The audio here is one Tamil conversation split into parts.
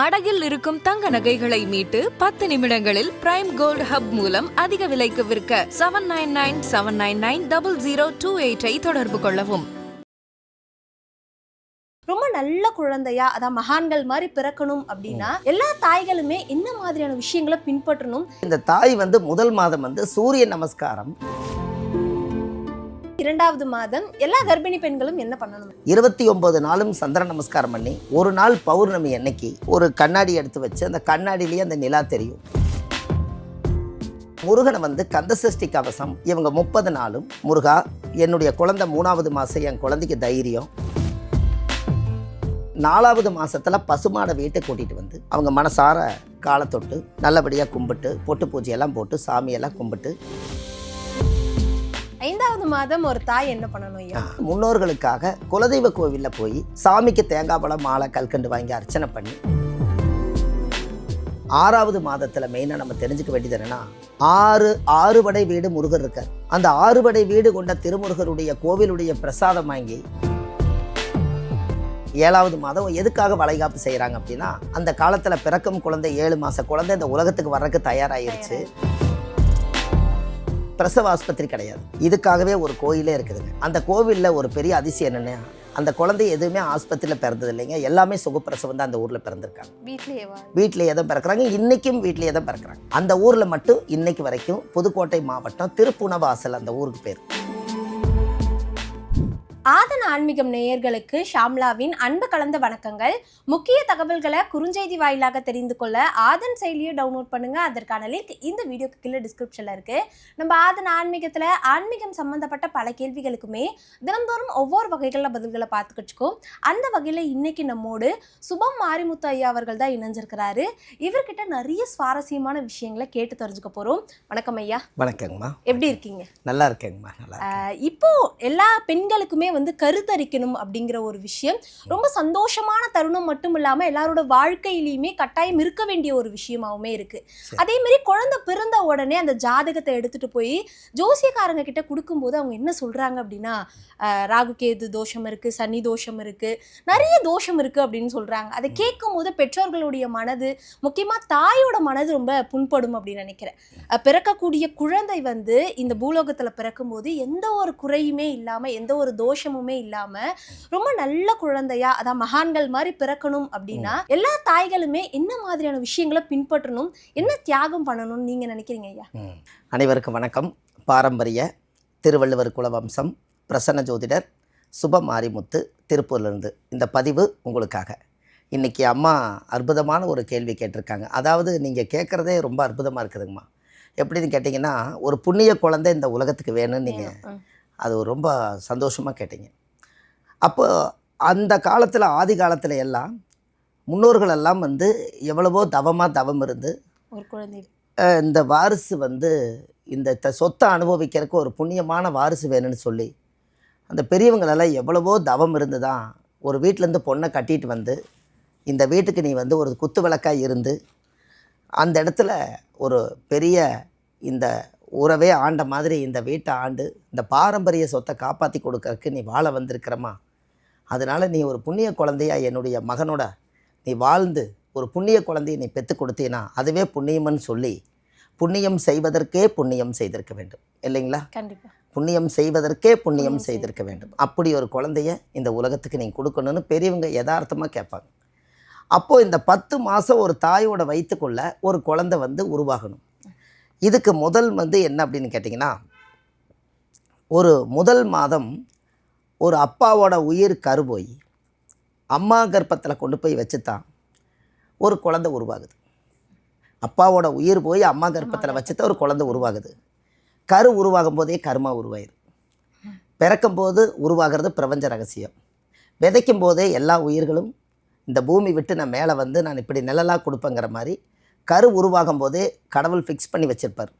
அடகில் இருக்கும் தங்க நகைகளை மீட்டு பத்து நிமிடங்களில் பிரைம் கோல்ட் ஹப் மூலம் அதிக விலைக்கு விற்க seven nine nine seven nine nine double zero two எயிட்டை தொடர்பு கொள்ளவும். ரொம்ப நல்ல குழந்தையா அதான் மகான்கள் மாதிரி பிறக்கணும் அப்படின்னா எல்லா தாய்களுமே என்ன மாதிரியான விஷயங்களை பின்பற்றணும்? இந்த தாய் வந்து முதல் மாதம் வந்து சூரிய நமஸ்காரம். இரண்டாவது மாதம் எல்லா கர்ப்பிணி பெண்களும் என்ன பண்ணணும்? இருபத்தி ஒன்பது நாளும் சந்திர நமஸ்காரம் பண்ணி ஒரு நாள் பௌர்ணமி அன்னைக்கு ஒரு கண்ணாடி எடுத்து வச்சு அந்த கண்ணாடியிலேயே அந்த நிலா தெரியும். முருகனை வந்து கந்தசஷ்டி கவசம் இவங்க முப்பது நாளும். முருகா என்னுடைய குழந்தை மூணாவது மாதம் என் குழந்தைக்கு தைரியம். நாலாவது மாசத்துல பசுமாடை வீட்டை கூட்டிட்டு வந்து அவங்க மனசார காலை தொட்டு நல்லபடியாக கும்பிட்டு பொட்டு பூஜையெல்லாம் போட்டு சாமியெல்லாம் கும்பிட்டு. ஐந்தாவது மாதம் ஒரு தாய் என்ன பண்ணணும் முன்னோர்களுக்காக குலதெய்வ கோவிலில் போய் சாமிக்கு தேங்காய் பழம் மாலை கல்கண்டு வாங்கி அர்ச்சனை பண்ணி ஆறாவது மாதத்தில் மெயினாக நம்ம தெரிஞ்சுக்க வேண்டியது என்னன்னா ஆறு ஆறுபடை வீடு முருகர் இருக்கார். அந்த ஆறுபடை வீடு கொண்ட திருமுருகருடைய கோவிலுடைய பிரசாதம் வாங்கி ஏழாவது மாதம் எதுக்காக வளைகாப்பு செய்கிறாங்க அப்படின்னா அந்த காலத்தில் பிறக்கும் குழந்தை ஏழு மாத குழந்தை இந்த உலகத்துக்கு வர்றதுக்கு தயாராகிருச்சு பிரசவ ஆஸ்பத்திரி கிடையாது. இதுக்காகவே ஒரு கோயிலே இருக்குதுங்க. அந்த கோவிலில் ஒரு பெரிய அதிசயம் என்னென்னா அந்த குழந்தை எதுவுமே ஆஸ்பத்திரியில் பிறந்தது இல்லைங்க. எல்லாமே சுகப்பிரசவம் தான் அந்த ஊரில் பிறந்திருக்காங்க. வீட்லயேவா வீட்டிலேயே தான் பிறக்கிறாங்க. இன்றைக்கும் வீட்டிலேயே தான் பிறக்கிறாங்க. அந்த ஊரில் மட்டும் இன்னைக்கு வரைக்கும் புதுக்கோட்டை மாவட்டம் திருப்புணவாசல் அந்த ஊருக்கு பேர். ஆதன ஆன்மீகம் நேயர்களுக்கு ஷாம்லாவின் அன்பு கலந்த வணக்கங்கள். முக்கிய தகவல்களை குறுஞ்செய்தி வாயிலாக தெரிந்து கொள்ள ஆதன் செயலியை டவுன்லோட் பண்ணுங்க. அதற்கான லிங்க் இந்த வீடியோக்கு கீழே டிஸ்கிரிப்ஷன்ல இருக்கு. நம்ம ஆதன் ஆன்மீகத்துல ஆன்மீகம் சம்பந்தப்பட்ட பல கேள்விகளுக்குமே தினந்தோறும் ஒவ்வொரு வகைகளில் பதில்களை பார்த்துக்கிச்சுக்கோம் அந்த வகையில் இன்னைக்கு நம்மோடு சுபம் மாரிமுத்து ஐயா அவர்கள் தான் இணைஞ்சிருக்கிறாரு. இவர்கிட்ட நிறைய சுவாரஸ்யமான விஷயங்களை கேட்டு தெரிஞ்சுக்க போறோம். வணக்கம் ஐயா. வணக்கங்கம்மா. எப்படி இருக்கீங்க? நல்லா இருக்கேங்கம்மா. நல்லா இப்போ எல்லா பெண்களுக்குமே வந்து கருத்தரிக்கணும் அப்படிங்கிற ஒரு விஷயம். ரொம்ப சந்தோஷமான தருணம் மட்டும் இல்லாம எல்லாரோட வாழ்க்கையிலயுமே கட்டாயம் இருக்க வேண்டிய ஒரு விஷயமாவுமே இருக்கு. அதே மாதிரி குழந்தை பிறந்த உடனே அந்த ஜாதகத்தை எடுத்துட்டு போய் ஜோசியக்காரங்க கிட்ட கொடுக்கும்போது அவங்க என்ன சொல்றாங்க அப்படின்னா ராகு கேது தோஷம் இருக்கு சனி தோஷம் இருக்கு நிறைய தோஷம் இருக்கு அப்படின்னு சொல்றாங்க. அதை கேட்கும் போது பெற்றோர்களுடைய மனது முக்கியமா தாயோட மனது ரொம்ப புண்படும் அப்படின்னு நினைக்கிறேன். பிறக்கக்கூடிய குழந்தை வந்து இந்த பூலோகத்துல பிறக்கும்போது எந்த ஒரு குறையுமே இல்லாம எந்த ஒரு தோஷமுமே இல்லாம ரொம்ப நல்ல குழந்தையா அதான் மகான்கள் மாதிரி பிறக்கணும் அப்படின்னா எல்லா தாய்களுமே என்ன மாதிரியான விஷயங்களை பின்பற்றணும் என்ன தியாகம் பண்ணணும்னு நீங்க நினைக்கிறீங்க ஐயா. அனைவருக்கும் வணக்கம். பாரம்பரிய திருவள்ளுவர் குலவம்சம் பிரசன்ன ஜோதிடர் சுப மாரிமுத்து திருப்பூர்லேருந்து. இந்த பதிவு உங்களுக்காக. இன்றைக்கி அம்மா அற்புதமான ஒரு கேள்வி கேட்டிருக்காங்க. அதாவது நீங்கள் கேட்குறதே ரொம்ப அற்புதமாக இருக்குதுங்கம்மா. எப்படின்னு கேட்டிங்கன்னா ஒரு புண்ணிய குழந்தை இந்த உலகத்துக்கு வேணும்னு நீங்கள். அது ரொம்ப சந்தோஷமாக கேட்டீங்க. அப்போ அந்த காலத்தில் ஆதி காலத்தில் எல்லாம் முன்னோர்கள் எல்லாம் வந்து எவ்வளவோ தவமாக தவம் இருந்து ஒரு குழந்தை. இந்த வாரிசு வந்து இந்த த சொத்தை அனுபவிக்கிறதுக்கு ஒரு புண்ணியமான வாரிசு வேணும்னு சொல்லி அந்த பெரியவங்களெல்லாம் எவ்வளவோ தவம் இருந்து தான் ஒரு வீட்டிலேருந்து பொண்ணை கட்டிட்டு வந்து இந்த வீட்டுக்கு நீ வந்து ஒரு குத்து விளக்காக இருந்து அந்த இடத்துல ஒரு பெரிய இந்த உறவே ஆண்ட மாதிரி இந்த வீட்டை ஆண்டு இந்த பாரம்பரிய சொத்தை காப்பாற்றி கொடுக்கறதுக்கு நீ வாழ வந்திருக்கிறம்மா. அதனால் நீ ஒரு புண்ணிய குழந்தையா என்னுடைய மகனோட நீ வாழ்ந்து ஒரு புண்ணிய குழந்தையை நீ பெற்று கொடுத்தீன்னா அதுவே புண்ணியம்னு சொல்லி புண்ணியம் செய்வதற்கே புண்ணியம் செய்திருக்க வேண்டும். இல்லைங்களா? கண்டிப்பா. புண்ணியம் செய்வதற்கே புண்ணியம் புண்ணியம் செய்திருக்க வேண்டும். அப்படி ஒரு குழந்தைய இந்த உலகத்துக்கு நீங்கள் கொடுக்கணும்னு பெரியவங்க யதார்த்தமாக கேட்பாங்க. அப்போது இந்த பத்து மாதம் ஒரு தாயோட வயிற்றுக்குள்ள ஒரு குழந்தை வந்து உருவாகணும். இதுக்கு முதல் வந்து என்ன அப்படின்னு கேட்டிங்கன்னா ஒரு முதல் மாதம் ஒரு அப்பாவோட உயிர் கருபோய் அம்மா கர்ப்பத்தில் கொண்டு போய் வச்சு தான் ஒரு குழந்தை உருவாகுது. அப்பாவோட உயிர் போய் அம்மா கர்ப்பத்தில் வச்சு தான் ஒரு குழந்தை உருவாகுது. கரு உருவாகும் போதே கருமா உருவாயிரு. பிறக்கும்போது உருவாகிறது பிரபஞ்ச ரகசியம். விதைக்கும் போதே எல்லா உயிர்களும் இந்த பூமி விட்டு நான் மேலே வந்து நான் இப்படி நிழலாக கொடுப்பேங்கிற மாதிரி கரு உருவாகும் போதே கடவுள் ஃபிக்ஸ் பண்ணி வச்சிருப்பார்.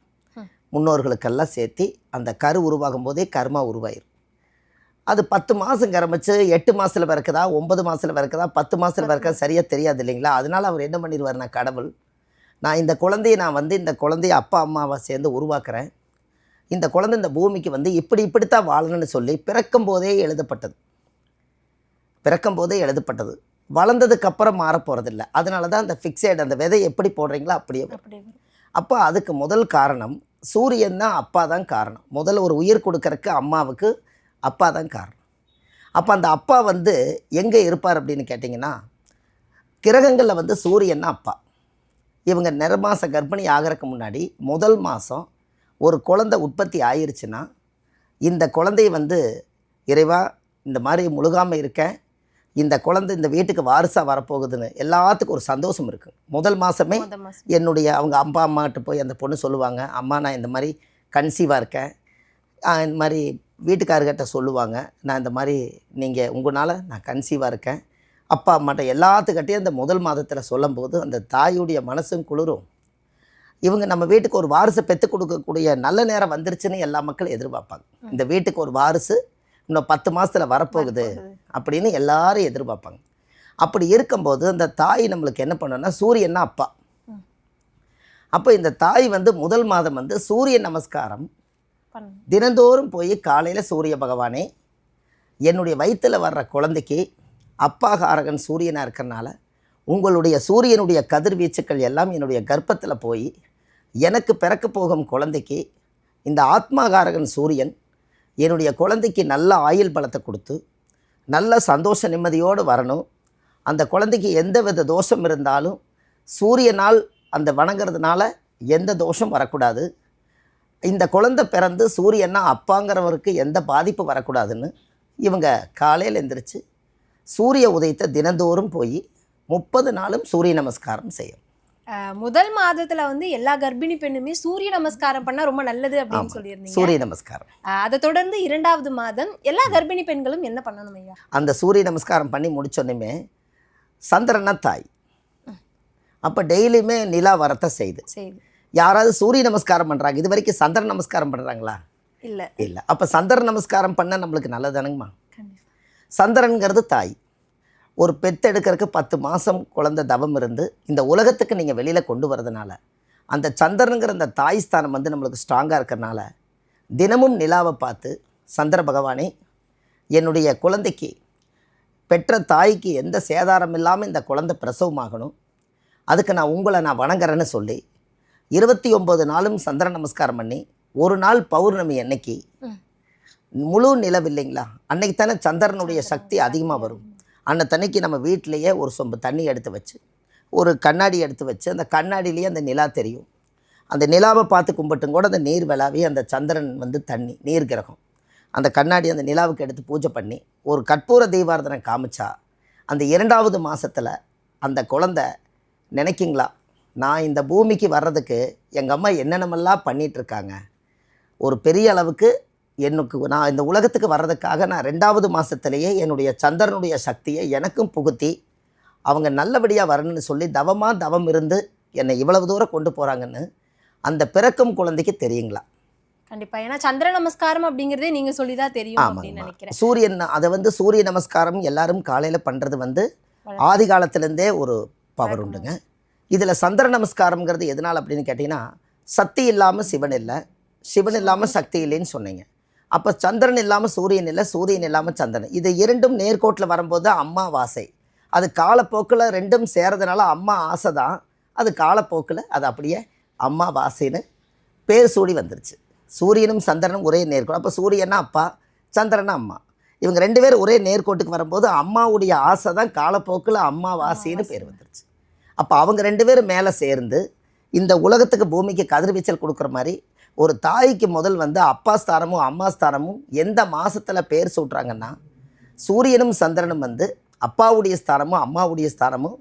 முன்னோர்களுக்கெல்லாம் சேர்த்து அந்த கரு உருவாகும் போதே கருமா உருவாயிரும். அது பத்து மாதம் கரமிச்சு எட்டு மாதத்தில் பிறக்குதா ஒன்பது மாதத்தில் பிறக்குதா பத்து மாதத்தில் பிறக்கா சரியாக தெரியாது இல்லைங்களா? அதனால் அவர் என்ன பண்ணிடுவார் நான் கடவுள் நான் இந்த குழந்தைய நான் வந்து இந்த குழந்தைய அப்பா அம்மாவை சேர்ந்து உருவாக்குறேன். இந்த குழந்தை இந்த பூமிக்கு வந்து இப்படி இப்படித்தான் வாழணும்னு சொல்லி பிறக்கும் போதே எழுதப்பட்டது. பிறக்கும் போதே எழுதப்பட்டது. வளர்ந்ததுக்கு அப்புறம் மாற போகிறதில்ல அதனால தான் அந்த ஃபிக்ஸேட் அந்த விதை எப்படி போடுறீங்களோ அப்படியே. அப்போ அதுக்கு முதல் காரணம் சூரியன் தான் அப்பா தான் காரணம். முதல்ல ஒரு உயிர் கொடுக்கறக்கு அம்மாவுக்கு அப்பா தான் காரணம். அப்போ அந்த அப்பா வந்து எங்கே இருப்பார் அப்படின்னு கேட்டிங்கன்னா கிரகங்களில் வந்து சூரியன் தான் அப்பா. இவங்க நிறமாச கர்ப்பிணி ஆகிறதுக்கு முன்னாடி முதல் மாதம் ஒரு குழந்தை உற்பத்தி ஆயிருச்சுன்னா இந்த குழந்தைய வந்து இறைவா இந்த மாதிரி முழுகாமல் இருக்கேன். இந்த குழந்தை இந்த வீட்டுக்கு வாரிசாக வரப்போகுதுன்னு எல்லாத்துக்கும் ஒரு சந்தோஷம் இருக்குது முதல் மாதமே. என்னுடைய அவங்க அப்பா அம்மாட்ட போய் அந்த பொண்ணு சொல்லுவாங்க அம்மா நான் இந்த மாதிரி கன்சீவாக இருக்கேன். இந்த மாதிரி வீட்டுக்காரர்கிட்ட சொல்லுவாங்க நான் இந்த மாதிரி நீங்கள் உங்களால் நான் கன்சீவாக இருக்கேன். அப்பா அம்மாட்ட எல்லாத்துக்கிட்டையும் அந்த முதல் மாதத்தில் சொல்லும்போது அந்த தாயுடைய மனசும் குளிரும். இவங்க நம்ம வீட்டுக்கு ஒரு வாரிசை பெற்று கொடுக்கக்கூடிய நல்ல நேரம் வந்துருச்சுன்னு எல்லா மக்களும் எதிர்பார்ப்பாங்க. இந்த வீட்டுக்கு ஒரு வாரிசு இன்னும் பத்து மாதத்தில் வரப்போகுது. அப்படின்னு எல்லாரும் எதிர்பார்ப்பாங்க அப்படி இருக்கும்போது அந்த தாய் நம்மளுக்கு என்ன பண்ணுன்னா சூரியன்னா அப்பா. அப்போ இந்த தாய் வந்து முதல் மாதம் வந்து சூரிய நமஸ்காரம். தினந்தோறும் போய் காலையில் சூரிய பகவானே என்னுடைய வயிற்றில் வர்ற குழந்தைக்கு அப்பா காரகன் சூரியனாக இருக்கிறனால உங்களுடைய சூரியனுடைய கதிர்வீச்சுக்கள் எல்லாம் என்னுடைய கர்ப்பத்தில் போய் எனக்கு பிறக்க போகும் குழந்தைக்கு இந்த ஆத்மாகாரகன் சூரியன் என்னுடைய குழந்தைக்கு நல்ல ஆயுள் பலத்தை கொடுத்து நல்ல சந்தோஷ நிம்மதியோடு வரணும். அந்த குழந்தைக்கு எந்த வித தோஷம் இருந்தாலும் சூரியனால் அந்த வணங்குறதுனால எந்த தோஷம் வரக்கூடாது. இந்த குழந்தை பிறந்து சூரியன்னா அப்பாங்கிறவருக்கு எந்த பாதிப்பு வரக்கூடாதுன்னு இவங்க காலையில் எந்திரிச்சு சூரிய உதயத்தை தினந்தோறும் போய் முப்பது நாளும் சூரிய நமஸ்காரம் செய்யும் முதல் மாதத்துல வந்து எல்லா கர்ப்பிணி பெண்ணுமே சூரிய நமஸ்காரம் பண்ணா ரொம்ப நல்லது அப்படின்னு சொல்லியிருந்தீங்க. சூரிய நமஸ்காரம். அதை தொடர்ந்து இரண்டாவது மாதம் எல்லா கர்ப்பிணி பெண்களும் என்ன பண்ணணும் ஐயா? அந்த சூரிய நமஸ்காரம் பண்ணி முடிச்சோன்னுமே சந்திரனா தாய். அப்போ டெய்லியுமே நிலா வரத்தை செய்யுது சரி யாராவது சூரிய நமஸ்காரம் பண்ணுறாங்க இது வரைக்கும் சந்திர நமஸ்காரம் பண்ணுறாங்களா இல்ல. இல்லை. அப்போ சந்திர நமஸ்காரம் பண்ணால் நம்மளுக்கு நல்லதானுங்கம்மா கண்டிப்பா. சந்திரன்கிறது தாய். ஒரு பெத்தெடுக்கிறதுக்கு பத்து மாதம் குழந்தை தவம் இருந்து இந்த உலகத்துக்கு நீங்கள் வெளியில் கொண்டு வரதுனால அந்த சந்திரனுங்கிற அந்த தாய் ஸ்தானம் வந்து நம்மளுக்கு ஸ்ட்ராங்காக இருக்கிறனால தினமும் நிலாவை பார்த்து சந்திர பகவானே என்னுடைய குழந்தைக்கு பெற்ற தாய்க்கு எந்த சேதாரம் இல்லாமல் இந்த குழந்தை பிரசவமாகணும் அதுக்கு நான் உங்களை நான் வணங்குறேன்னு சொல்லி இருபத்தி ஒம்பது நாளும் சந்திர நமஸ்காரம் பண்ணி ஒரு நாள் பௌர்ணமி அன்னைக்கு. முழு நிலவு இல்லைங்களா? அன்னைக்கு தானே சந்திரனுடைய சக்தி அதிகமாக வரும். அன்னத்தன்னைக்கு நம்ம வீட்டிலையே ஒரு சொம்பு தண்ணி எடுத்து வச்சு ஒரு கண்ணாடி எடுத்து வச்சு அந்த கண்ணாடியிலேயே அந்த நிலா தெரியும். அந்த நிலாவை பார்த்து கும்பிட்டும் கூட அந்த நீர் விழாவே அந்த சந்திரன் வந்து தண்ணி நீர் கிரகம். அந்த கண்ணாடி அந்த நிலாவுக்கு எடுத்து பூஜை பண்ணி ஒரு கற்பூர தீபாரதனை காமிச்சா அந்த இரண்டாவது மாதத்தில் அந்த குழந்தை நினைக்கிங்களா? நான் இந்த பூமிக்கு வர்றதுக்கு எங்கள் அம்மா என்னென்னமெல்லாம் பண்ணிகிட்ருக்காங்க ஒரு பெரிய அளவுக்கு எனக்கு நான் இந்த உலகத்துக்கு வர்றதுக்காக நான் ரெண்டாவது மாதத்துலேயே என்னுடைய சந்திரனுடைய சக்தியை எனக்கும் புகுத்தி அவங்க நல்லபடியாக வரணும்னு சொல்லி தவமாக தவம் இருந்து என்னை இவ்வளவு தூரம் கொண்டு போகிறாங்கன்னு அந்த பிறக்கும் குழந்தைக்கு தெரியுங்களா? கண்டிப்பா. ஏன்னா சந்திர நமஸ்காரம் அப்படிங்கறதே நீங்க சொல்லிதான் தெரியும் அப்படின்னு நினைக்கிறேன். சூரியன் அதை வந்து சூரிய நமஸ்காரம் எல்லாரும் காலையில் பண்ணுறது வந்து. ஆதி காலத்துலேருந்தே ஒரு பவர் உண்டுங்க. இதில் சந்திர நமஸ்காரம்ங்கிறது எதனால் அப்படின்னு கேட்டிங்கன்னா சக்தி இல்லாமல் சிவன் இல்லை. சிவன் இல்லாமல் சக்தி இல்லைன்னு சொன்னீங்க. அப்போ சந்திரன் இல்லாமல் சூரியன் இல்லை சூரியன் இல்லாமல் சந்திரன். இது இரண்டும் நேர்கோட்டில் வரும்போது அம்மா வாசை அது காலப்போக்கில் ரெண்டும் சேரதுனால அம்மா ஆசை தான் அது காலப்போக்கில் அது அப்படியே அம்மா வாசைன்னு பேர் சூடி வந்துருச்சு. சூரியனும் சந்திரனும் ஒரே நேர்கோடு அப்போ சூரியனா அப்பா சந்திரனா அம்மா. இவங்க ரெண்டு பேரும் ஒரே நேர்கோட்டுக்கு வரும்போது அம்மாவுடைய ஆசை தான் காலப்போக்கில் அம்மா வாசின்னு பேர் வந்துருச்சு. அப்போ அவங்க ரெண்டு பேரும் மேலே சேர்ந்து இந்த உலகத்துக்கு பூமிக்கு கதிர்வீச்சல் கொடுக்குற மாதிரி ஒரு தாய்க்கு முதல் வந்து அப்பா ஸ்தானமும் அம்மா ஸ்தானமும் எந்த மாசத்துல பேர் சூட்டுறாங்கன்னா சூரியனும் சந்திரனும் வந்து அப்பாவுடைய ஸ்தானமும் அம்மாவுடைய ஸ்தானமும்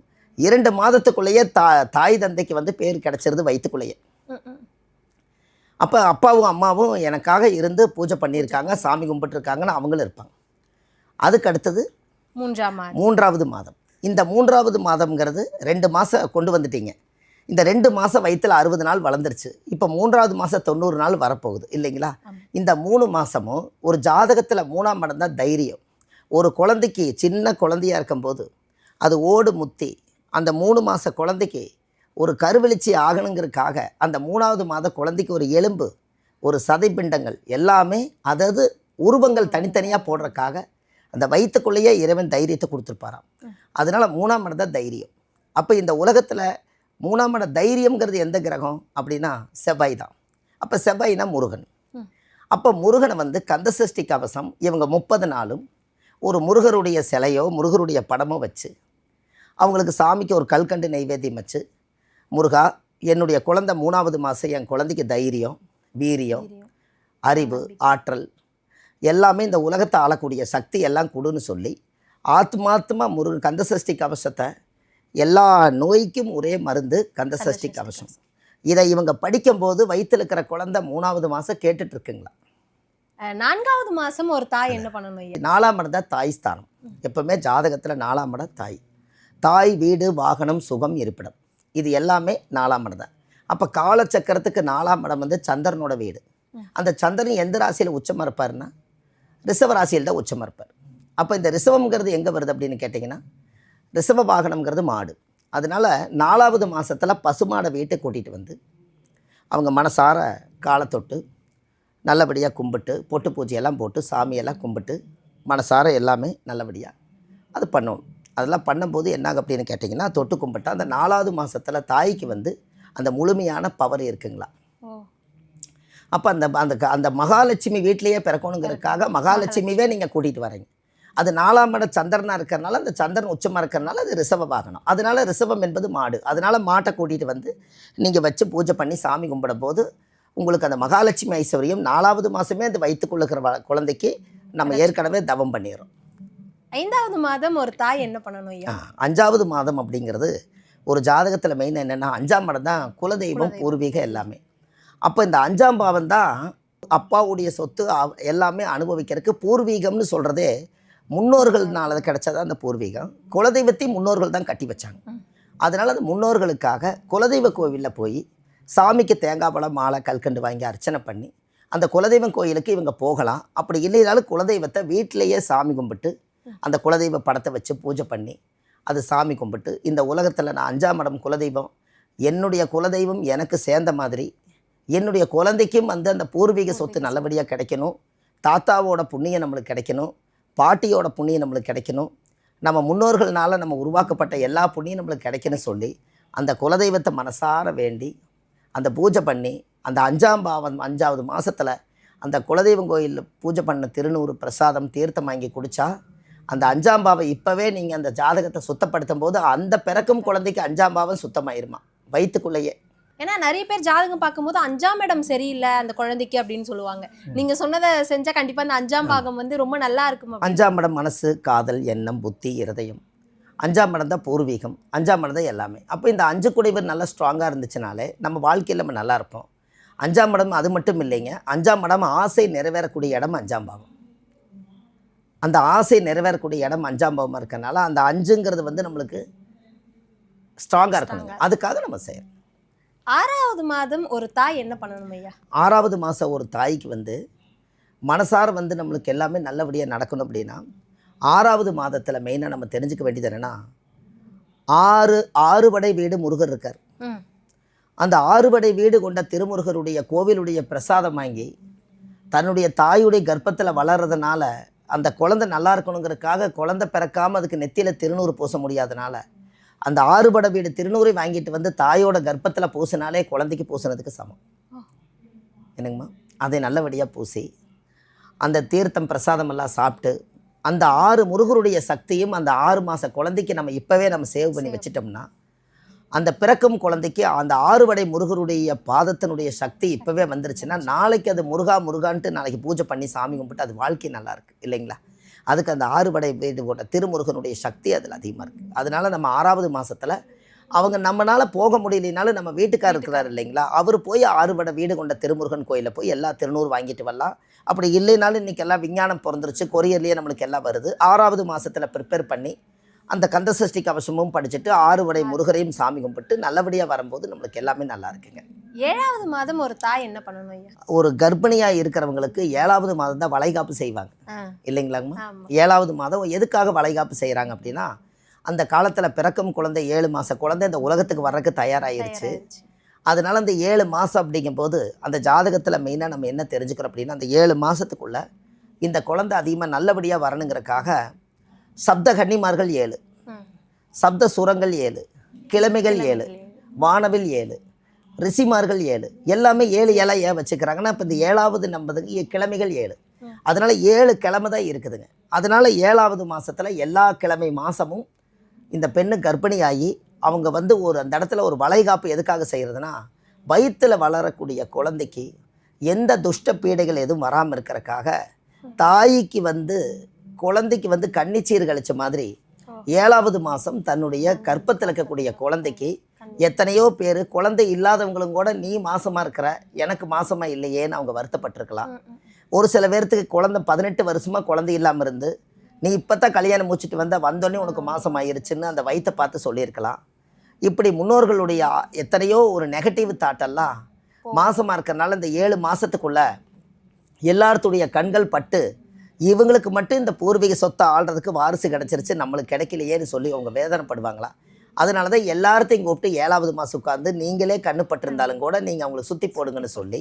இரண்டு மாதத்துக்குள்ளேயே தா தாய் தந்தைக்கு வந்து பேர் கிடச்சிருது வயிற்றுக்குள்ளேயே. அப்போ அப்பாவும் அம்மாவும் எனக்காக இருந்து பூஜை பண்ணியிருக்காங்க சாமி கும்பிட்டுருக்காங்கன்னு அவங்களும் இருப்பாங்க. அதுக்கு அடுத்தது மூன்றாம் மூன்றாவது மாதம். இந்த மூன்றாவது மாதம்ங்கிறது ரெண்டு மாதம் கொண்டு வந்துட்டீங்க. இந்த ரெண்டு மாதம் வயிற்றில் அறுபது நாள் வளர்ந்துருச்சு. இப்போ மூன்றாவது மாதம் தொண்ணூறு நாள் வரப்போகுது. இல்லைங்களா. இந்த மூணு மாதமும் ஒரு ஜாதகத்தில் மூணாம் இடம் தான் தைரியம். ஒரு குழந்தைக்கு சின்ன குழந்தையா இருக்கும்போது அது ஓடு முத்தி அந்த மூணு மாத குழந்தைக்கு ஒரு கருவெளிச்சி ஆகணுங்கிறதுக்காக அந்த மூணாவது மாத குழந்தைக்கு ஒரு எலும்பு ஒரு சதைப்பிண்டங்கள் எல்லாமே அதாவது உருவங்கள் தனித்தனியாக போடுறதுக்காக அந்த வயிற்றுக்குள்ளேயே இறைவன் தைரியத்தை கொடுத்துருப்பாராம். அதனால மூணாம் இடம் தான் தைரியம். அப்போ இந்த உலகத்தில் மூணாம் இடம் தைரியம்ங்கிறது எந்த கிரகம் அப்படின்னா செவ்வாய் தான் அப்போ செவ்வாய்னா முருகன். அப்போ முருகனை வந்து கந்தசஷ்டி கவசம் இவங்க முப்பது நாளும் ஒரு முருகருடைய சிலையோ முருகருடைய படமோ வச்சு அவங்களுக்கு சாமிக்கு ஒரு கல்கண்டு நைவேத்தியம் வச்சு முருகா என்னுடைய குழந்தை மூணாவது மாதம் என் குழந்தைக்கு தைரியம் வீரியம். அறிவு ஆற்றல் எல்லாமே இந்த உலகத்தை ஆளக்கூடிய சக்தி எல்லாம் கொடுன்னு சொல்லி ஆத்மாத்மா முருகன் கந்தசஷ்டி கவசத்தை எல்லா நோய்க்கும் ஒரே மருந்து கந்தசஷ்டி கவசம். இதை இவங்க படிக்கும்போது வயித்துல இருக்கிற குழந்தை மூணாவது மாதம் கேட்டுட்டு இருக்குங்களா நான்காவது மாசம் ஒரு தாய் என்ன பண்ணணும் நாலாம் இடம் தான் தாய் ஸ்தானம். எப்பவுமே ஜாதகத்தில் நாலாம் இடம் தாய். தாய் வீடு வாகனம் சுகம் இருப்பிடம். இது எல்லாமே நாலாம் இடம் தான் அப்போ காலச்சக்கரத்துக்கு நாலாம் இடம் வந்து சந்திரனோட வீடு. அந்த சந்திரன் எந்த ராசியில் உச்சமாக இருப்பாருன்னா ரிஷப ராசியில் தான் உச்சமாக இருப்பார். அப்போ இந்த ரிஷபம்ங்கிறது எங்கே வருது அப்படின்னு கேட்டிங்கன்னா ரிஷப வாகனம்ங்கிறது மாடு. அதனால நாலாவது மாதத்தில் பசுமாடை வீட்டுக்கு கூட்டிகிட்டு வந்து அவங்க மனசார காலை தொட்டு நல்லபடியாக கும்பிட்டு பொட்டு பூஜையெல்லாம் போட்டு சாமியெல்லாம் கும்பிட்டு மனசார எல்லாமே நல்லபடியாக அது பண்ணணும். அதெல்லாம் பண்ணும்போது என்னாகும் அப்படின்னு கேட்டிங்கன்னா தொட்டு கும்பிட்டா அந்த நாலாவது மாதத்தில் தாய்க்கு வந்து அந்த முழுமையான பவர் இருக்குங்களா. அப்போ அந்த அந்த அந்த மகாலட்சுமி வீட்டிலேயே பிறக்கணுங்கிறதுக்காக மகாலட்சுமிவே நீங்கள் கூட்டிகிட்டு வரீங்க. அது நாலாம் இட சந்திரனாக இருக்கிறனால அந்த சந்திரன் உச்சமாக இருக்கிறனால அது ரிஷப வாகனம். அதனால ரிஷபம் என்பது மாடு. அதனால மாட்டை கூட்டிகிட்டு வந்து நீங்கள் வச்சு பூஜை பண்ணி சாமி கும்பிடும் போது உங்களுக்கு அந்த மகாலட்சுமி ஐஸ்வர்யம் நாலாவது மாதமே அந்த வயிற்றுக்குள்ளுக்கிற குழந்தைக்கு நம்ம ஏற்கனவே தவம் பண்ணிடுறோம். ஐந்தாவது மாதம் ஒரு தாய் என்ன பண்ணணும் அஞ்சாவது மாதம் அப்படிங்கிறது ஒரு ஜாதகத்தில் மெயின் என்னென்னா அஞ்சாம் இடம் தான் குலதெய்வம் பூர்வீகம் எல்லாமே. அப்போ இந்த அஞ்சாம் பாவம் தான் அப்பாவுடைய சொத்து எல்லாமே அனுபவிக்கிறதுக்கு பூர்வீகம்னு சொல்கிறதே முன்னோர்கள்னால கிடைச்சதா அந்த பூர்வீகம். குலதெய்வத்தையும் முன்னோர்கள் தான் கட்டி வச்சாங்க. அதனால் அந்த முன்னோர்களுக்காக குலதெய்வ கோவிலில் போய் சாமிக்கு தேங்காய் பழம் மாலை கல்கண்டு வாங்கி அர்ச்சனை பண்ணி அந்த குலதெய்வம் கோயிலுக்கு இவங்க போகலாம். அப்படி இல்லைனாலும் குலதெய்வத்தை வீட்டிலேயே சாமி கும்பிட்டு அந்த குலதெய்வ படத்தை வச்சு பூஜை பண்ணி அது சாமி கும்பிட்டு இந்த உலகத்தில் நான் அஞ்சாம் இடம் குலதெய்வம். என்னுடைய குலதெய்வம் எனக்கு சேர்ந்த மாதிரி என்னுடைய குழந்தைக்கும் வந்து அந்த பூர்வீக சொத்து நல்லபடியாக கிடைக்கணும். தாத்தாவோட புண்ணியம் நம்மளுக்கு கிடைக்கணும். பாட்டியோட புண்ணியம் நம்மளுக்கு கிடைக்கணும். நம்ம முன்னோர்கள்னால நம்ம உருவாக்கப்பட்ட எல்லா புண்ணியம் நம்மளுக்கு கிடைக்கணும்னு சொல்லி அந்த குலதெய்வத்தை மனசார வேண்டி அந்த பூஜை பண்ணி அந்த அஞ்சாம் பாவம் அஞ்சாவது மாதத்தில் அந்த குலதெய்வம் கோயிலில் பூஜை பண்ண திருநூறு பிரசாதம் தீர்த்தம் வாங்கி குடித்தா அந்த அஞ்சாம் பாவம் இப்போவே நீங்கள் அந்த ஜாதகத்தை சுத்தப்படுத்தும் போது அந்த பிறக்கும் குழந்தைக்கு அஞ்சாம் பாவம் சுத்தமாயிருமா? வயிற்றுக்குள்ளேயே ஏன்னா நிறைய பேர் ஜாதகம் பார்க்கும்போது அஞ்சாம் இடம் சரியில்லை அந்த குழந்தைக்கு அப்படின்னு சொல்லுவாங்க. நீங்க சொன்னதை செஞ்சா கண்டிப்பா அந்த அஞ்சாம் பாகம் வந்து ரொம்ப நல்லா இருக்கும். அஞ்சாம் இடம் மனசு காதல் எண்ணம் புத்தி இருதயம். அஞ்சாம் இடம் தான் பூர்வீகம். அஞ்சாம் இடம் தான் எல்லாமே. அப்போ இந்த அஞ்சு குடைவர் நல்லா ஸ்ட்ராங்காக இருந்துச்சுனாலே நம்ம வாழ்க்கையில் நம்ம நல்லா இருப்போம். அஞ்சாம் இடம் அது மட்டும் இல்லைங்க. அஞ்சாம் இடம் ஆசை நிறைவேறக்கூடிய இடம் அஞ்சாம் பாவம். அந்த ஆசை நிறைவேறக்கூடிய இடம் அஞ்சாம் பாவமாக இருக்கறனால அந்த அஞ்சுங்கிறது வந்து நம்மளுக்கு ஸ்ட்ராங்காக இருக்கணுங்க. அதுக்காக நம்ம செய்யறோம். ஆறாவது மாதம் ஒரு தாய் என்ன பண்ணணும் ஐயா? ஆறாவது மாதம் ஒரு தாய்க்கு வந்து மனசார வந்து நம்மளுக்கு எல்லாமே நல்லபடியாக நடக்கணும் அப்படின்னா ஆறாவது மாதத்தில் மெயினாக நம்ம தெரிஞ்சுக்க வேண்டியது என்னென்னா ஆறு ஆறுபடை வீடு முருகர் இருக்கார். அந்த ஆறுபடை வீடு கொண்ட திருமுருகருடைய கோவிலுடைய பிரசாதம் வாங்கி தன்னுடைய தாயுடைய கர்ப்பத்தில் வளர்றதுனால அந்த குழந்தை நல்லா இருக்கணுங்கிறதுக்காக குழந்தை பிறக்காம அதுக்கு நெத்தியில் திருநூறு பூச முடியாதனால அந்த ஆறுபட வீடு திருநூறை வாங்கிட்டு வந்து தாயோட கர்ப்பத்தில் பூசினாலே குழந்தைக்கு பூசினதுக்கு சமம். என்னங்கம்மா? அதை நல்லபடியாக பூசி அந்த தீர்த்தம் பிரசாதம் எல்லாம் சாப்பிட்டு அந்த ஆறு முருகருடைய சக்தியும் அந்த ஆறு மாத குழந்தைக்கு நம்ம இப்போவே நம்ம சேவ் பண்ணி வச்சிட்டோம்னா அந்த பிறக்கும் குழந்தைக்கு அந்த ஆறுபடை முருகருடைய பாதத்தினுடைய சக்தி இப்போவே வந்துருச்சுன்னா நாளைக்கு அது முருகா முருகான்ட்டு நாளைக்கு பூஜை பண்ணி சாமி கும்பிட்டு அது வாழ்க்கை நல்லா இருக்கு இல்லைங்களா? அதுக்கு அந்த ஆறுபடை வீடு போட்ட திருமுருகனுடைய சக்தி அதில் அதிகமாக இருக்குது அதனால நம்ம ஆறாவது மாசத்துல அவங்க நம்மனால போக முடியலைனாலும் நம்ம வீட்டுக்கார் இருக்கிறார் இல்லைங்களா? அவர் போய் ஆறுபடை வீடு கொண்ட திருமுருகன் கோயிலில் போய் எல்லா திருநூறு வாங்கிட்டு வரலாம். அப்படி இல்லைனாலும் இன்றைக்கி எல்லாம் விஞ்ஞானம் பிறந்துருச்சு. கொரியர்லேயே நம்மளுக்கு எல்லாம் வருது. ஆறாவது மாசத்துல ப்ரிப்பேர் பண்ணி அந்த கந்தசஷ்டி கவசமும் படிச்சுட்டு ஆறுபடை முருகரையும் சாமி கும்பிட்டு நல்லபடியாக வரும்போது நம்மளுக்கு எல்லாமே நல்லா இருக்குங்க. ஏழாவது மாதம் ஒரு தாய் என்ன பண்ணணும் ஒரு கர்ப்பிணியாக இருக்கிறவங்களுக்கு ஏழாவது மாதம் தான் வளைகாப்பு செய்வாங்க. இல்லைங்களாங்கம்மா? ஏழாவது மாதம் எதுக்காக வளைகாப்பு செய்கிறாங்க அப்படின்னா அந்த காலத்தில் பிறக்கும் குழந்தை ஏழு மாத குழந்தை இந்த உலகத்துக்கு வர்றதுக்கு தயாராகிருச்சு. அதனால அந்த ஏழு மாதம் அப்படிங்கும்போது அந்த ஜாதகத்தில் மெயினாக நம்ம என்ன தெரிஞ்சுக்கிறோம் அப்படின்னா அந்த ஏழு மாதத்துக்குள்ள இந்த குழந்தை அதிகமாக நல்லபடியாக வரணுங்கிறக்காக சப்த கன்னிமார்கள் ஏழு. சப்த சுரங்கள் ஏழு. கிழமைகள் ஏழு. வானவில் ஏழு. ரிஷிமார்கள் ஏழு. எல்லாமே ஏழு ஏழா ஏன் வச்சுக்கிறாங்கன்னா இப்போ இந்த ஏழாவது நம்பதுக்கு கிழமைகள் ஏழு. அதனால ஏழு கிழமை தான் இருக்குதுங்க. அதனால ஏழாவது மாசத்துல எல்லா கிழமை மாசமும் இந்த பெண்ணு கர்ப்பிணியாகி அவங்க வந்து ஒரு அந்த இடத்துல ஒரு வளைகாப்பு எதுக்காக செய்கிறதுனா வயித்துல வளரக்கூடிய குழந்தைக்கு எந்த துஷ்ட பீடைகள் எதுவும் வராமல் இருக்கிறக்காக தாய்க்கு வந்து குழந்தைக்கு வந்து கன்னிச்சீர் கழிச்ச மாதிரி ஏழாவது மாதம் தன்னுடைய கர்ப்பத்தில் இருக்கக்கூடிய குழந்தைக்கு எத்தனையோ பேர் குழந்தை இல்லாதவங்களும் கூட நீ மாசமா இருக்கிற எனக்கு மாசமா இல்லையேன்னு அவங்க வருத்தப்பட்டிருக்கலாம். ஒரு சில பேர்த்துக்கு குழந்தை பதினெட்டு வருஷமா குழந்தை இல்லாமல் இருந்து நீ இப்போ தான் கல்யாணம் முடிச்சுட்டு வந்த வந்தோடனே உனக்கு மாசம் ஆயிருச்சுன்னு அந்த வயித்தை பார்த்து சொல்லியிருக்கலாம். இப்படி முன்னோர்களுடைய எத்தனையோ ஒரு நெகட்டிவ் தாட்டெல்லாம் மாசமா இருக்கறனால இந்த ஏழு மாசத்துக்குள்ள எல்லாத்துடைய கண்கள் பட்டு இவங்களுக்கு மட்டும் இந்த பூர்வீக சொத்தை ஆள்றதுக்கு வாரிசு கிடச்சிருச்சு நம்மளுக்கு கிடைக்கலையேன்னு சொல்லி அவங்க வேதனைப்படுவாங்களா? அதனால தான் எல்லாத்தையும் கூப்பிட்டு ஏழாவது மாதம் உட்காந்து நீங்களே கண்ணு பட்டிருந்தாலும் கூட நீங்கள் அவங்களுக்கு சுற்றி போடுங்கன்னு சொல்லி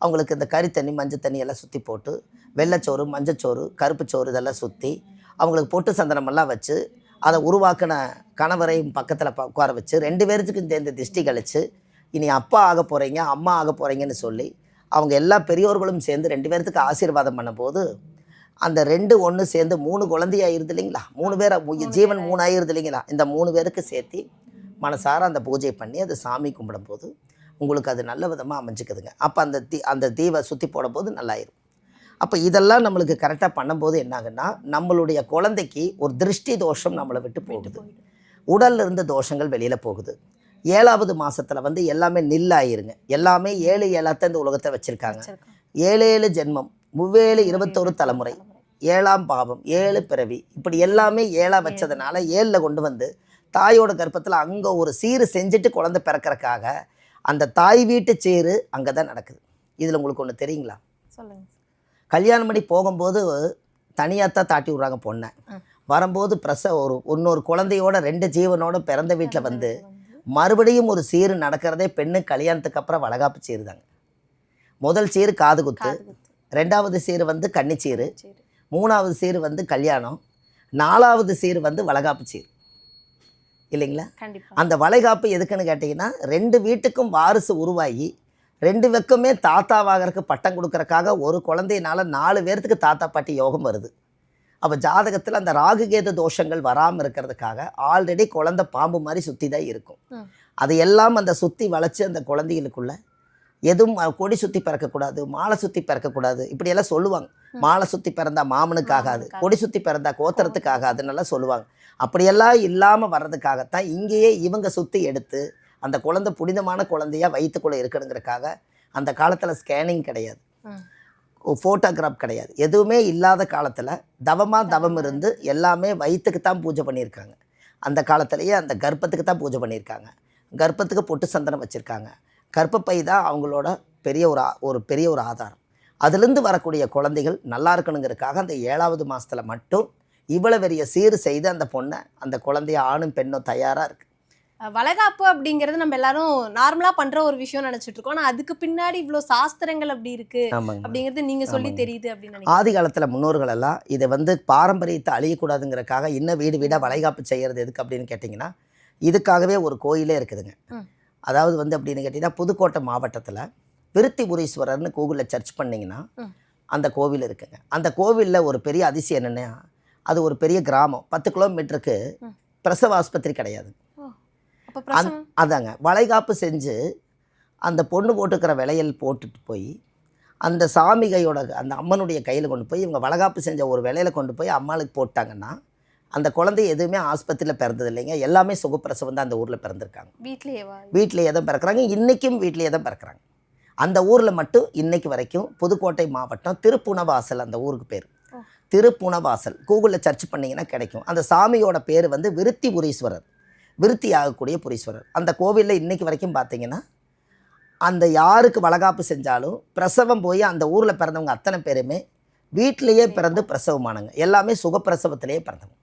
அவங்களுக்கு இந்த கறி தண்ணி மஞ்சள் தண்ணி எல்லாம் சுற்றி போட்டு வெள்ளைச்சோறு மஞ்சச்சோறு கருப்புச்சோறு இதெல்லாம் சுற்றி அவங்களுக்கு பொட்டு சந்தனமெல்லாம் வச்சு அதை உருவாக்கின கணவரையும் பக்கத்தில் உட்கார வச்சு ரெண்டு பேர்த்துக்கும் சேர்ந்து திருஷ்டி கழிச்சு இனி அப்பா ஆக போகிறீங்க அம்மா ஆக போகிறீங்கன்னு சொல்லி அவங்க எல்லா பெரியோர்களும் சேர்ந்து ரெண்டு பேர்த்துக்கு ஆசீர்வாதம் பண்ணும்போது அந்த ரெண்டு ஒன்று சேர்ந்து மூணு குழந்தையாயிருது இல்லைங்களா? மூணு பேர் ஜீவன் மூணு ஆயிருது இல்லைங்களா? இந்த மூணு பேருக்கு சேர்த்து மனசார அந்த பூஜை பண்ணி அது சாமி கும்பிடும்போது உங்களுக்கு அது நல்ல விதமாக அமைஞ்சுக்குதுங்க. அப்போ அந்த தீ அந்த தீவை சுற்றி போடும்போது நல்லாயிரும். அப்போ இதெல்லாம் நம்மளுக்கு கரெக்டாக பண்ணும்போது என்னாகுன்னா நம்மளுடைய குழந்தைக்கு ஒரு திருஷ்டி தோஷம் நம்மளை விட்டு போகுது உடல்ல இருந்து தோஷங்கள் வெளியில் போகுது. ஏழாவது மாசத்துல வந்து எல்லாமே நில்லாயிருங்க. எல்லாமே ஏழு ஏழாத்த இந்த உலகத்தை வச்சுருக்காங்க. ஏழு ஏழு ஜென்மம். முவ்வேழு இருபத்தொரு தலைமுறை. ஏழாம் பாவம் ஏழு பிறவி. இப்படி எல்லாமே ஏழா வச்சதுனால ஏழில் கொண்டு வந்து தாயோட கர்ப்பத்தில் அங்கே ஒரு சீரு செஞ்சுட்டு குழந்தை பிறக்கறக்காக அந்த தாய் வீட்டு சீரு அங்கே தான் நடக்குது. இதில் உங்களுக்கு ஒன்று தெரியுங்களா? சொல்லுங்க. கல்யாணம் பண்ணி போகும்போது தனியாக தான் தாட்டி விட்றாங்க பொண்ணை. வரும்போது பிரச ஒரு இன்னொரு குழந்தையோட ரெண்டு ஜீவனோட பிறந்த வீட்டில் வந்து மறுபடியும் ஒரு சீரு நடக்கிறதே பெண்ணு கல்யாணத்துக்கு அப்புறம் வளகாப்பு சீரு தாங்க முதல் சீரு காது குத்து. ரெண்டாவது சீரு வந்து கன்னிச்சீரு சரி. மூணாவது சீரு வந்து கல்யாணம் நாலாவது சீரு வந்து வளகாப்பு சீர். இல்லைங்களா? அந்த வளைகாப்பு எதுக்குன்னு கேட்டிங்கன்னா ரெண்டு வீட்டுக்கும் வாரிசு உருவாகி ரெண்டு பக்கமே தாத்தாவாகிறதுக்கு பட்டம் கொடுக்கறக்காக ஒரு குழந்தையினால நாலு பேர்த்துக்கு தாத்தா பாட்டி யோகம் வருது. அப்போ ஜாதகத்தில் அந்த ராகுகேது தோஷங்கள் வராமல் இருக்கிறதுக்காக ஆல்ரெடி குழந்தை பாம்பு மாதிரி சுற்றி தான் இருக்கும். அது எல்லாம் அந்த சுற்றி வளைச்சு அந்த குழந்தைகளுக்குள்ள எதுவும் கொடி சுற்றி பிறக்கக்கூடாது மாலை சுற்றி பிறக்கக்கூடாது இப்படியெல்லாம் சொல்லுவாங்க. மாலை சுற்றி பிறந்தா மாமனுக்கு ஆகாது கொடி சுற்றி பிறந்தா கோத்திரத்துக்கு ஆகாதுன்னெல்லாம் சொல்லுவாங்க. அப்படியெல்லாம் இல்லாமல் வர்றதுக்காகத்தான் இங்கேயே இவங்க சுற்றி எடுத்து அந்த குழந்தை புனிதமான குழந்தையா வயிற்றுக்குள்ளே இருக்கணுங்கிறக்காக அந்த காலத்தில் ஸ்கேனிங் கிடையாது. ஃபோட்டோகிராஃப் கிடையாது. எதுவுமே இல்லாத காலத்தில் தவமாக தவம் இருந்து எல்லாமே வயிற்றுக்கு தான் பூஜை பண்ணியிருக்காங்க. அந்த காலத்திலேயே அந்த கர்ப்பத்துக்கு தான் பூஜை பண்ணியிருக்காங்க. கர்ப்பத்துக்கு பொட்டு சந்தனம் வச்சுருக்காங்க. கர்ப்பப்பை தான் அவங்களோட பெரிய ஒரு ஒரு பெரிய ஒரு ஆதாரம். அதுலேருந்து வரக்கூடிய குழந்தைகள் நல்லா இருக்கணுங்கிறதுக்காக அந்த ஏழாவது மாதத்தில் மட்டும் இவ்வளோ பெரிய சீர் செய்து அந்த பொண்ணை அந்த குழந்தைய ஆணும் பெண்ணும் தயாராக இருக்குது வளைகாப்பு அப்படிங்கிறது நம்ம எல்லாரும் நார்மலா பண்ற ஒரு விஷயம் நினைச்சிட்டு இருக்கோம். ஆனா அதுக்கு பின்னாடி இவ்ளோ சாஸ்திரங்கள் அப்படி இருக்கு அப்படிங்கிறது நீங்க சொல்லி. தெரியுது அப்படின்னு ஆதி காலத்தில் முன்னோர்கள் எல்லாம் இதை வந்து பாரம்பரியத்தை அழியக்கூடாதுங்கிறக்காக இன்னும் வீடு வீடாக வளைகாப்பு செய்கிறது எதுக்கு அப்படின்னு கேட்டிங்கன்னா இதுக்காகவே ஒரு கோயிலே இருக்குதுங்க. அதாவது வந்து அப்படின்னு கேட்டிங்கன்னா புதுக்கோட்டை மாவட்டத்தில் விருத்திபுரீஸ்வரர்னு கூகுளில் சர்ச் பண்ணிங்கன்னா. அந்த கோவில் இருக்குங்க அந்த கோவிலில் ஒரு பெரிய அதிசயம் என்னென்னா அது ஒரு பெரிய கிராமம் பத்து கிலோமீட்டருக்கு. பிரசவ ஆஸ்பத்திரி கிடையாது பிரசவம் அதாங்க வளைகாப்பு செஞ்சு அந்த பொண்ணு போட்டுக்கிற விளையல் போட்டுட்டு போய் அந்த சாமி கையோட அந்த அம்மனுடைய கையில் கொண்டு போய் இவங்க வளகாப்பு செஞ்ச ஒரு விலையில கொண்டு போய் அம்மாளுக்கு போட்டாங்கன்னா அந்த குழந்தை எதுவுமே ஆஸ்பத்திரியில் பிறந்தது இல்லைங்க எல்லாமே சுகப்பிரசவம் தான் அந்த ஊரில் பிறந்திருக்காங்க. வீட்லயேவா வீட்டிலேயே தான் பிறக்கிறாங்க. இன்றைக்கும் வீட்டிலேயே தான் பிறக்கிறாங்க. அந்த ஊரில் மட்டும் இன்னைக்கு வரைக்கும் புதுக்கோட்டை மாவட்டம் திருப்புணவாசல் அந்த ஊருக்கு பேர். திருப்புணவாசல் கூகுளில் சர்ச் பண்ணிங்கன்னா கிடைக்கும். அந்த சாமியோட பேர் வந்து விருத்திபுரீஸ்வரர் விருத்தி ஆகக்கூடிய புரீஸ்வரர். அந்த கோவிலில் இன்னைக்கு வரைக்கும் பார்த்தீங்கன்னா அந்த யாருக்கு வளகாப்பு செஞ்சாலும் பிரசவம் போய் அந்த ஊரில் பிறந்தவங்க அத்தனை பேருமே வீட்டிலேயே பிறந்து பிரசவமானங்க. எல்லாமே சுகப்பிரசவத்திலேயே பிறந்தவங்க.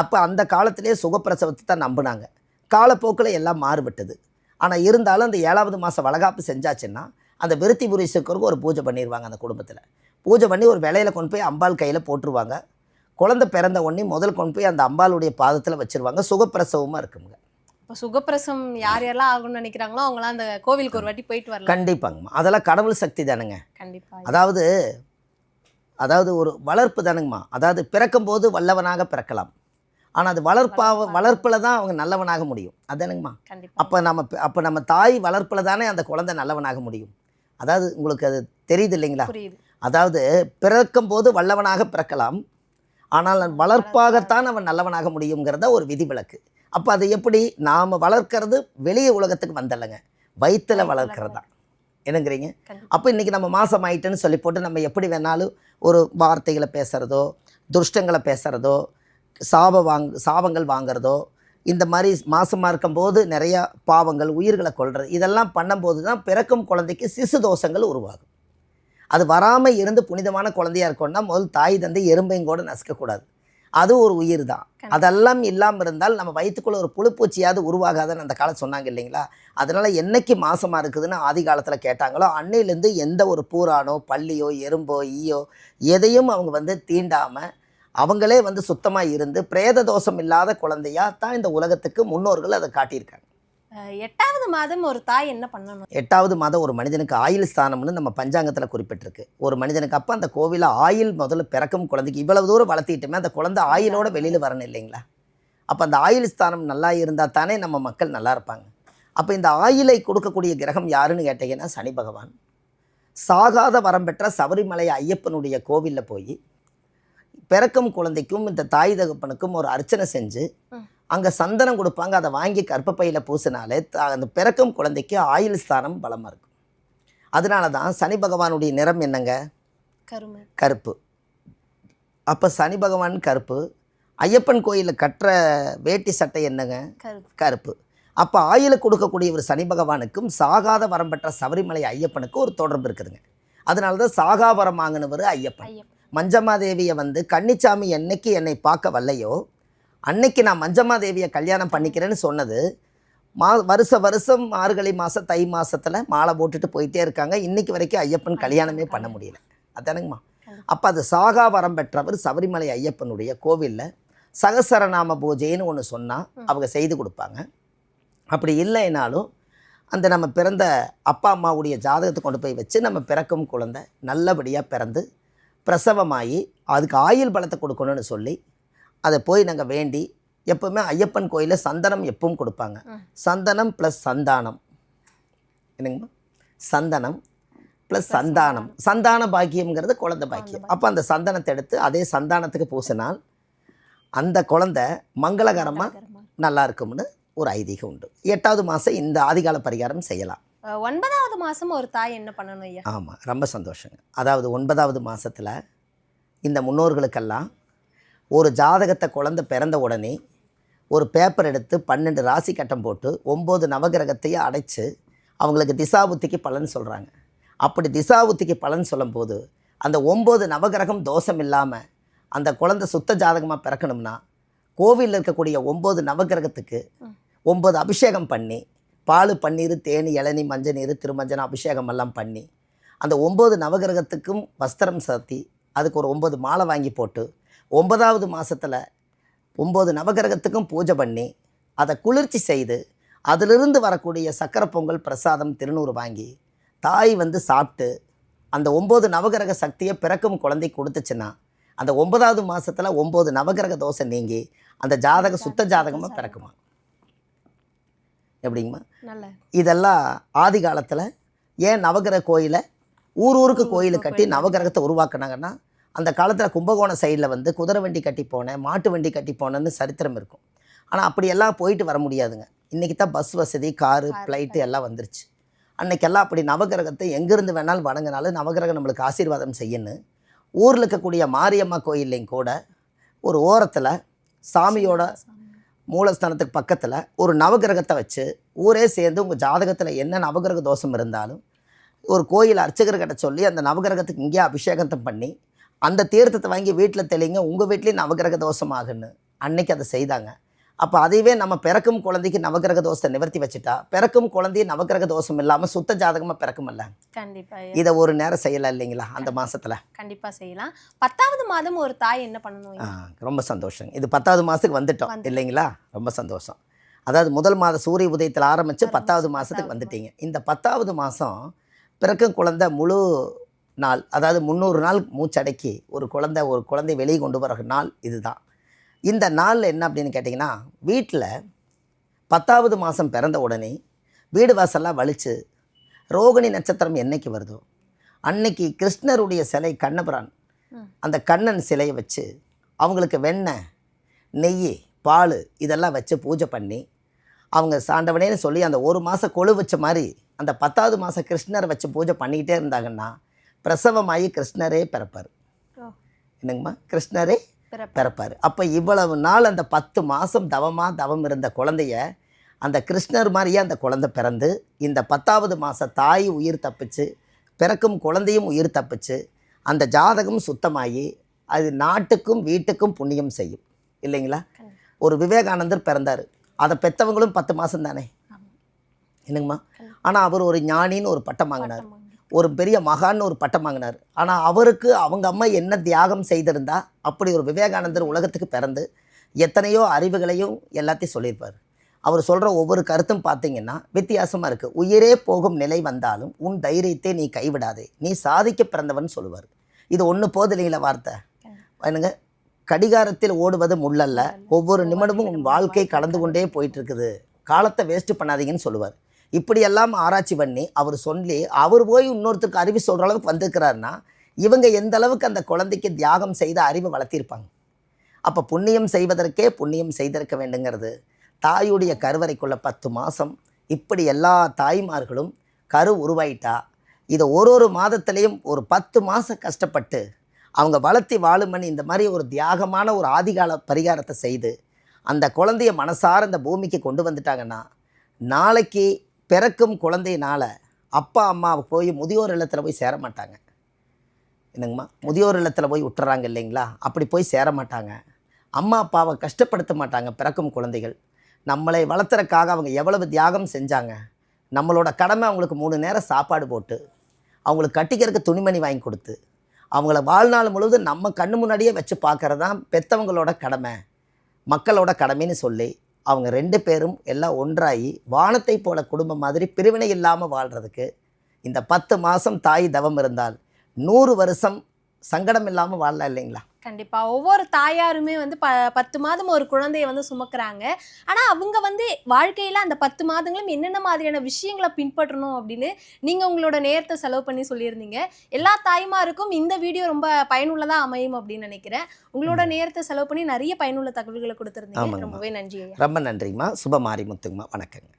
அப்போ அந்த காலத்திலேயே சுகப்பிரசவத்தை தான் நம்பினாங்க. காலப்போக்கில் எல்லாம் மாறுபட்டது. ஆனால் இருந்தாலும் அந்த ஏழாவது மாதம் வளகாப்பு செஞ்சாச்சுன்னா அந்த விருத்தி புரீஸ்வரருக்கு ஒரு பூஜை பண்ணிடுவாங்க அந்த குடும்பத்தில். பூஜை பண்ணி ஒரு விலையில கொண்டு போய் அம்பாள் கையில் போட்டுருவாங்க. குழந்தை பிறந்த உடனே முதல் கொண்டு போய் அந்த அம்பாளுடைய பாதத்தில் வச்சுருவாங்க. சுகப்பிரசவமாக இருக்குங்க. இப்போ சுகப்பிரசம் யார் யாரெல்லாம் ஆகணும்னு நினைக்கிறாங்களோ அவங்களாம் அந்த கோவிலுக்கு ஒரு வாட்டி போயிட்டு வரலாம். கண்டிப்பாங்கம்மா. அதெல்லாம் கடவுள் சக்தி தானுங்க. கண்டிப்பா. அதாவது அதாவது ஒரு வளர்ப்பு தானுங்கம்மா. அதாவது பிறக்கும்போது வல்லவனாக பிறக்கலாம். ஆனால் அது வளர்ப்பா வளர்ப்பில் தான் அவங்க நல்லவனாக முடியும். அதானுங்கம்மா அப்போ நம்ம அப்போ நம்ம தாய் வளர்ப்பில் தானே அந்த குழந்தை நல்லவனாக முடியும். அதாவது உங்களுக்கு அது தெரியுது இல்லைங்களா? அதாவது பிறக்கும்போது வல்லவனாக பிறக்கலாம். ஆனால் வளர்ப்பாகத்தான் அவன் நல்லவனாக முடியுங்கிறத ஒரு விதிவிலக்கு. அப்போ அது எப்படி? நாம் வளர்க்கறது வெளியே உலகத்துக்கு வந்தல்லங்க. வயிற்றில் வளர்க்கறது. தான் என்னங்கிறீங்க? அப்போ இன்றைக்கி நம்ம மாதம் ஆயிட்டுன்னு சொல்லி போட்டு நம்ம எப்படி வேணாலும் ஒரு வார்த்தைகளை பேசுகிறதோ துஷ்டங்களை பேசுகிறதோ சாப வாங் சாபங்கள் வாங்குறதோ இந்த மாதிரி மாசமாக இருக்கும்போது நிறையா பாவங்கள் உயிர்களை கொல்றது இதெல்லாம் பண்ணும்போது தான் பிறக்கும் குழந்தைக்கு சிசு தோஷங்கள் உருவாகும். அது வராமல் இருந்து புனிதமான குழந்தையா இருக்கணும்னா முதல் தாய் தந்தை எறும்பையும் கூட நசுக்கக்கூடாது. அது ஒரு உயிர் தான். அதெல்லாம் இல்லாமல் இருந்தால் நம்ம வயிற்றுக்குள்ள ஒரு புழுப்பூச்சியாவது உருவாகாதுன்னு அந்த காலம் சொன்னாங்க இல்லைங்களா? அதனால் என்னைக்கு மாசமாக இருக்குதுன்னு ஆதி காலத்தில் கேட்டாங்களோ அன்னையிலேருந்து எந்த ஒரு பூரானோ பள்ளியோ எறும்போ ஈயோ எதையும் அவங்க வந்து தீண்டாமல் அவங்களே வந்து சுத்தமாக இருந்து பிரேத தோஷம் இல்லாத குழந்தையா தான் இந்த உலகத்துக்கு முன்னோர்கள் அதை காட்டியிருக்காங்க. எட்டாவது மாதம் ஒரு தாய் என்ன பண்ணணும்? எட்டாவது மாதம் ஒரு மனிதனுக்கு ஆயுள் ஸ்தானம்னு நம்ம பஞ்சாங்கத்தில் குறிப்பிட்டிருக்கு. ஒரு மனிதனுக்கு அப்போ அந்த கோவிலில் ஆயுள் முதல்ல பிறக்கும் குழந்தைக்கு இவ்வளவு தூரம் வளர்த்திட்டுமே அந்த குழந்தை ஆயுளோட வெளியில் வரணும் இல்லைங்களா? அப்போ அந்த ஆயுள் ஸ்தானம் நல்லா இருந்தால் தானே நம்ம மக்கள் நல்லா இருப்பாங்க. அப்போ இந்த ஆயுளை கொடுக்கக்கூடிய கிரகம் யாருன்னு கேட்டிங்கன்னா சனி பகவான். சாகாத வரம் பெற்ற சபரிமலை ஐயப்பனுடைய கோவிலில் போய் பிறக்கும் குழந்தைக்கும் இந்த தாய் தகப்பனுக்கும் ஒரு அர்ச்சனை செஞ்சு. அங்கே சந்தனம் கொடுப்பாங்க. அதை வாங்கி கர்ப்பப்பையில் பூசினாலே அந்த பிறக்கும் குழந்தைக்கு ஆயுள் ஸ்தானம் பலமாக இருக்கும். அதனால தான் சனி பகவானுடைய நிறம் என்னங்க? கருமை கருப்பு. அப்போ சனி பகவான் கருப்பு. ஐயப்பன் கோயிலில் கட்டுற வேட்டி சட்டை என்னங்க? கருப்பு. கருப்பு. அப்போ ஆயுளை கொடுக்கக்கூடிய ஒரு சனி பகவானுக்கும் சாகாத வரம் பெற்ற சபரிமலை ஐயப்பனுக்கும் ஒரு தொடர்பு இருக்குதுங்க. அதனால தான் சாகா வரம் வாங்கினவர் ஐயப்பன். ஐயப்பன் மஞ்சமாதேவியை வந்து கன்னிச்சாமி என்னைக்கு என்னை பார்க்க வரலையோ அன்னைக்கு நான் மஞ்சமாதேவியை கல்யாணம் பண்ணிக்கிறேன்னு சொன்னது மா வருஷ வருஷம் மார்கழி மாதம் தை மாசத்துல மாலை போட்டுட்டு போயிட்டே இருக்காங்க. இன்னைக்கு வரைக்கும் ஐயப்பன் கல்யாணமே பண்ண முடியல. அதானுங்கம்மா? அப்போ அது சாகா வரம் பெற்றவர் சபரிமலை ஐயப்பனுடைய கோவிலில் சகசரநாம பூஜைன்னு ஒன்று சொன்னால் அவங்க செய்து கொடுப்பாங்க. அப்படி இல்லைனாலும் அந்த நம்ம பிறந்த அப்பா அம்மாவுடைய ஜாதகத்தை கொண்டு போய் வச்சு நம்ம பிறக்கும் குழந்தை நல்லபடியாக பிறந்து பிரசவமாகி அதுக்கு ஆயுள் பலத்தை கொடுக்கணும்னு சொல்லி அதை போய் நாங்கள் வேண்டி எப்பவுமே ஐயப்பன் கோயிலில் சந்தனம் எப்பவும் கொடுப்பாங்க. சந்தனம் ப்ளஸ் சந்தானம். என்னங்கம்மா? சந்தனம் ப்ளஸ் சந்தானம். சந்தான பாக்கியம்ங்கிறது குழந்தை பாக்கியம். அப்போ அந்த சந்தனத்தை எடுத்து அதே சந்தானத்துக்கு பூசினால் அந்த குழந்தை மங்களகரமாக கருமா. நல்லா இருக்கும்னு ஒரு ஐதீகம் உண்டு. எட்டாவது மாதம் இந்த ஆதிகால பரிகாரம் செய்யலாம். ஒன்பதாவது மாசம் ஒரு தாய் என்ன பண்ணணும் ஐயா? ஆமாம் ரொம்ப சந்தோஷங்க. அதாவது ஒன்பதாவது மாதத்தில் இந்த முன்னோர்களுக்கெல்லாம் ஒரு ஜாதகத்தை குழந்தை பிறந்த உடனே ஒரு பேப்பர் எடுத்து பன்னெண்டு ராசி கட்டம் போட்டு ஒம்பது நவகிரகத்தையும் அடைச்சு அவங்களுக்கு திசாபுத்திக்கு பலன் சொல்கிறாங்க அப்படி திசாபுத்திக்கு பலன் சொல்லும்போது அந்த ஒம்பது நவகிரகம் தோஷம் இல்லாமல் அந்த குழந்தை சுத்த ஜாதகமாக பிறக்கணும்னா கோவிலில் இருக்கக்கூடிய ஒம்பது நவகிரகத்துக்கு. ஒம்பது அபிஷேகம் பண்ணி பால் பன்னீர் தேனி இளநீ மஞ்சள் நீர் திருமஞ்சனம் அபிஷேகம் எல்லாம் பண்ணி அந்த ஒம்பது நவகிரகத்துக்கும் வஸ்திரம் சாத்தி அதுக்கு ஒரு ஒம்பது மாலை வாங்கி போட்டு ஒன்பதாவது மாதத்தில் ஒம்பது நவகிரகத்துக்கும் பூஜை பண்ணி அதை குளிர்ச்சி செய்து அதிலிருந்து வரக்கூடிய சக்கரை பொங்கல் பிரசாதம் திருநூறு வாங்கி தாய் வந்து சாப்பிட்டு அந்த ஒம்பது நவகிரக சக்தியை பிறக்கும் குழந்தை கொடுத்துச்சுன்னா அந்த ஒன்பதாவது மாதத்தில் ஒம்பது நவகிரக தோசை நீங்கி அந்த ஜாதக சுத்த ஜாதகமாக பிறக்குமா? எப்படிங்கம்மா? நல்ல. இதெல்லாம் ஆதி காலத்தில் ஏன் நவகிரக கோயிலை ஊர் ஊருக்கு கோயிலை கட்டி நவகிரகத்தை உருவாக்குனாங்கன்னா அந்த காலத்தில் கும்பகோணம் சைடில் வந்து குதிரை வண்டி கட்டி போனேன் மாட்டு வண்டி கட்டி போனேன்னு சரித்திரம் இருக்கும். ஆனால் அப்படியெல்லாம் போயிட்டு வர முடியாதுங்க. இன்றைக்கி தான் பஸ் வசதி காரு ஃப்ளைட்டு எல்லாம் வந்துருச்சு. அன்னைக்கெல்லாம் அப்படி நவகிரகத்தை எங்கேருந்து வேணாலும் வணங்கினாலும் நவகிரகம் நம்மளுக்கு ஆசீர்வாதம் செய்யணும் ஊரில் இருக்கக்கூடிய மாரியம்மா கோயில்லையும் கூட ஒரு ஓரத்தில் சாமியோட மூலஸ்தானத்துக்கு பக்கத்தில் ஒரு நவகிரகத்தை வச்சு ஊரே சேர்ந்து உங்கள் ஜாதகத்தில் என்ன நவகிரக தோஷம் இருந்தாலும் ஒரு கோயில் அர்ச்சகர்கிட்ட சொல்லி அந்த நவகிரகத்துக்கு இங்கேயே அபிஷேகத்தை பண்ணி அந்த தீர்த்தத்தை வாங்கி வீட்டில் தெளிங்க உங்கள் வீட்லேயும் நவகிரக தோஷம் ஆகுன்னு அன்னைக்கு அதை செய்தாங்க. அப்போ அதையவே நம்ம பிறக்கும் குழந்தைக்கு நவகிரக தோஷத்தை நிவர்த்தி வச்சுட்டா பிறக்கும் குழந்தைய நவகிரக தோஷம் இல்லாமல் சுத்த ஜாதகமாக பிறக்குமல்ல கண்டிப்பா ஐயா. இதை ஒரு நேரம் செய்யலாம் இல்லைங்களா அந்த மாசத்துல? கண்டிப்பா செய்யலாம். பத்தாவது மாதம் ஒரு தாய் என்ன பண்ணணும்? ரொம்ப சந்தோஷம் இது பத்தாவது மாதத்துக்கு வந்துட்டோம். இல்லைங்களா? ரொம்ப சந்தோஷம். அதாவது முதல் மாத சூரிய உதயத்தில் ஆரம்பித்து பத்தாவது மாதத்துக்கு வந்துட்டீங்க. இந்த பத்தாவது மாதம் பிறக்கும் குழந்தை முழு நாள் அதாவது முந்நூறு நாள் மூச்சடக்கி ஒரு குழந்தை ஒரு குழந்தை வெளியே கொண்டு வர நாள் இதுதான். இந்த நாள் என்ன அப்படின்னு கேட்டிங்கன்னா வீட்டில் பத்தாவது மாதம் பிறந்த உடனே வீடு வாசல்லாம் வலிச்சு ரோகிணி நட்சத்திரம் என்னைக்கு வருதோ அன்னைக்கு கிருஷ்ணருடைய சிலை கண்ணபிரான். அந்த கண்ணன் சிலையை வச்சு அவங்களுக்கு வெண்ணெய் நெய் பால் இதெல்லாம் வச்சு பூஜை பண்ணி அவங்க சாண்டவனேன்னு சொல்லி அந்த ஒரு மாதம் கொழு வச்ச மாதிரி அந்த பத்தாவது மாதம் கிருஷ்ணரை வச்சு பூஜை பண்ணிக்கிட்டே இருந்தாங்கன்னா பிரசவமாகி கிருஷ்ணரே பிறப்பார். என்னங்கம்மா கிருஷ்ணரே. பிறப்பார் அப்போ இவ்வளவு நாள் அந்த பத்து மாதம் தவமாக தவம் இருந்த குழந்தைய அந்த கிருஷ்ணர் மாதிரியே அந்த குழந்தை பிறந்து இந்த பத்தாவது மாத தாய் உயிர் தப்பிச்சு பிறக்கும் குழந்தையும் உயிர் தப்பிச்சு அந்த ஜாதகம் சுத்தமாகி அது நாட்டுக்கும் வீட்டுக்கும் புண்ணியம் செய்யும் இல்லைங்களா. ஒரு விவேகானந்தர் பிறந்தார் அதை பெற்றவங்களும் பத்து மாதம் தானே. என்னங்கம்மா. ஆனால் அவர் ஒரு ஞானின்னு ஒரு பட்டம் வாங்கினார். ஒரு பெரிய மகான்னு ஒரு பட்டம் வாங்கினார். ஆனால் அவருக்கு அவங்க அம்மா என்ன தியாகம் செய்திருந்தா அப்படி ஒரு விவேகானந்தர் உலகத்துக்கு பிறந்து எத்தனையோ அறிவுகளையும் எல்லாத்தையும் சொல்லியிருப்பார். அவர் சொல்கிற ஒவ்வொரு கருத்தும் பார்த்தீங்கன்னா வித்தியாசமாக இருக்குது உயிரே போகும் நிலை வந்தாலும் உன் தைரியத்தை நீ கைவிடாதே. நீ சாதிக்க பிறந்தவன் சொல்லுவார். இது ஒன்று போது இல்லைங்களா வார்த்தை? என்னங்க? கடிகாரத்தில் ஓடுவது முள்ளல்ல. ஒவ்வொரு நிமிடமும் உன் வாழ்க்கை கடந்து கொண்டே போயிட்டு இருக்குது காலத்தை வேஸ்ட் பண்ணாதீங்கன்னு சொல்லுவார். இப்படியெல்லாம் ஆராய்ச்சி பண்ணி அவர் சொல்லி அவர் போய் இன்னொருத்தருக்கு அறிவு சொல்கிற அளவுக்கு வந்திருக்கிறாருன்னா இவங்க எந்த அளவுக்கு அந்த குழந்தைக்கு தியாகம் செய்த அறிவை வளர்த்திருப்பாங்க? அப்போ புண்ணியம் செய்வதற்கே புண்ணியம் செய்திருக்க வேண்டுங்கிறது. தாயுடைய கருவறைக்குள்ளே பத்து மாதம் இப்படி எல்லா தாய்மார்களும் கரு உருவாயிட்டா இதை ஒரு ஒரு மாதத்துலேயும் ஒரு பத்து மாதம் கஷ்டப்பட்டு அவங்க வளர்த்தி வாழுமணி இந்த மாதிரி ஒரு தியாகமான ஒரு ஆதிகால பரிகாரத்தை செய்து அந்த குழந்தைய மனசார இந்த பூமிக்கு கொண்டு வந்துட்டாங்கன்னா நாளைக்கு பிறக்கும் குழந்தையினால் அப்பா அம்மா போய் முதியோர் இல்லத்தில் போய் சேர மாட்டாங்க. என்னங்கம்மா? முதியோர் இல்லத்தில் போய் விட்டுறாங்க இல்லைங்களா? அப்படி போய் சேர மாட்டாங்க. அம்மா அப்பாவை கஷ்டப்படுத்த மாட்டாங்க பிறக்கும் குழந்தைகள். நம்மளை வளர்த்துறக்காக அவங்க எவ்வளவு தியாகம் செஞ்சாங்க. நம்மளோட கடமை அவங்களுக்கு மூணு நேரம் சாப்பாடு போட்டு அவங்களுக்கு கட்டிக்கிறதுக்கு துணிமணி வாங்கி கொடுத்து அவங்கள வாழ்நாள் முழுவதும் நம்ம கண்ணு முன்னாடியே வச்சு பார்க்கறது தான் பெற்றவங்களோட கடமை மக்களோட கடமைன்னு சொல்லி அவங்க ரெண்டு பேரும் எல்லாம் ஒன்றாகி வானத்தை போல குடும்பம் மாதிரி பிரிவினை இல்லாமல் வாழ்கிறதுக்கு இந்த பத்து மாதம் தாய் தவம் இருந்தால் நூறு வருஷம் சங்கடம் இல்லாமல் வாழலாம் இல்லைங்களா? கண்டிப்பா. ஒவ்வொரு தாயாருமே வந்து ப பத்து மாதம் ஒரு குழந்தைய வந்து சுமக்குறாங்க. ஆனா அவங்க வந்து வாழ்க்கையில அந்த பத்து மாதங்களும் என்னென்ன மாதிரியான விஷயங்களை பின்பற்றணும் அப்படின்னு நீங்க உங்களோட நேரத்தை செலவு பண்ணி சொல்லியிருந்தீங்க. எல்லா தாய்மாருக்கும் இந்த வீடியோ ரொம்ப பயனுள்ளதா அமையும் அப்படின்னு நினைக்கிறேன். உங்களோட நேரத்தை செலவு பண்ணி நிறைய பயனுள்ள தகவல்களை கொடுத்துருந்தீங்க. ரொம்பவே நன்றி ரொம்ப நன்றிங்கம்மா. சுப மாரிமுத்துங்கம்மா வணக்கங்க.